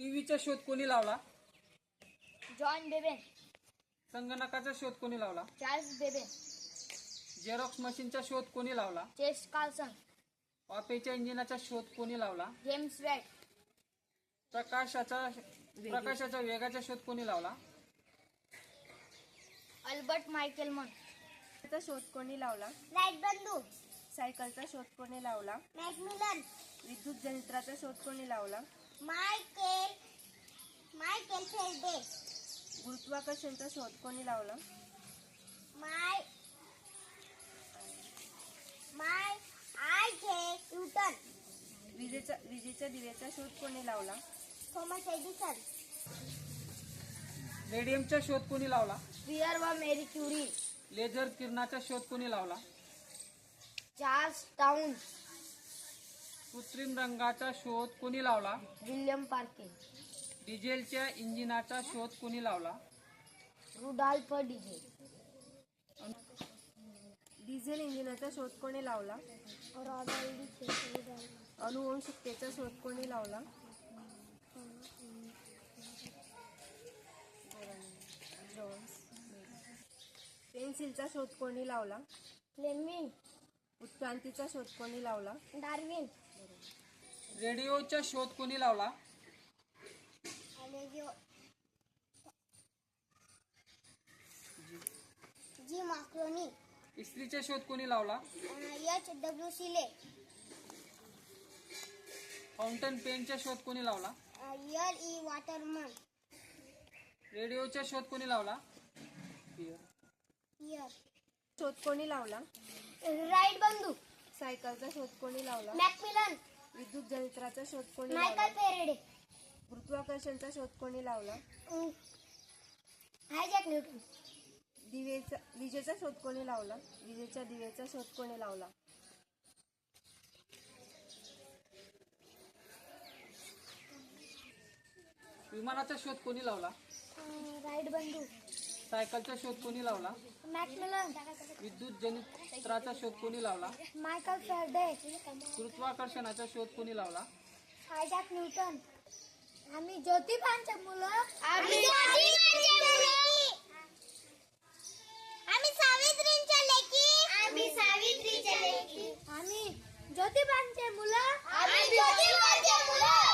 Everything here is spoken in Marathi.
टीव्हीचा शोध कोणी लावला? जॉन बेबेन संगणकाचा शोध कोणी लावला? चार्ल्स बेबेन झेरॉक्स मशीनचा शोध कोणी लावला? चेस कार्लसन. वाफेच्या इंजिनाचा शोध कोणी लावला? James Watt. प्रकाशाचा प्रकाशाच्या वेगाचा शोध कोणी लावला? अल्बर्ट मायकेलमन चा शोध कोणी लावला? राईट बंधू. सायकलचा शोध कोणी लावला? मॅकमिलन विद्युत जंत्राचा शोध कोणी लावला? मायकेल मायकेल फेल्डे गुरुत्वाकर्षणचा शोध? कोणी लावला? माय माय आय जे न्यूटन. विजेचा विजेच्या दिव्याचा शोध कोणी लावला? Thomas Edison. रेडियमचा शोध कोणी लावला? पियर व मेरी क्युरी लेझर किरणाचा शोध कोणी लावला? चार्ल्स टाउन कृत्रिम रंगाचा शोध कोणी लावला? विल्यम पार्के. डिझेलच्या इंजिनाचा शोध कोणी लावला? रुडॉल्फ डिजे डिझेल इंजिनाचा शोध कोणी लावला? अनुवंशिकतेचा शोध कोणी लावला? पेन्सिलचा शोध कोणी लावला? फ्लेमिंग. उत्क्रांतीचा शोध कोणी लावला? डार्विन. रेडिओचा शोध कोणी लावला? जी माक्रोनी इस्त्रीचा शोध कोणी लावला? एच डब्ल्यू सिले फाउंटन पेनचा शोध कोणी लावला? L E Waterman. रेडिओचा शोध कोणी लावला? शोध कोणी लावला? राईट बंधू. सायकलचा शोध कोणी लावला? मॅकमिलन. विद्युत जंत्राचा शोध कोणी मायकल लावला फेरेडे. गुरुत्वाकर्षणचा शोध कोणी लावला? Hijack Newton. दिवेचा विजेचा शोध कोणी लावला? विजेच्या दिवेचा शोध कोणी लावला? विमानाचा शोध कोणी लावला? राईट बंधू. सायकलचा शोध कोणी लावला? मॅकमिलन. विद्युत जनित्राचा शोध कोणी लावला? Michael Faraday. गुरुत्वाकर्षणाचा शोध कोणी लावला? Isaac Newton. आम्ही ज्योतिबांचे मुलं. आम्ही आम्ही सावित्रींचे लेकी. आम्ही सावित्रीचे लेकी. आम्ही ज्योतिबांचे मुलं. आम्ही ज्योतिबांचे मुलं.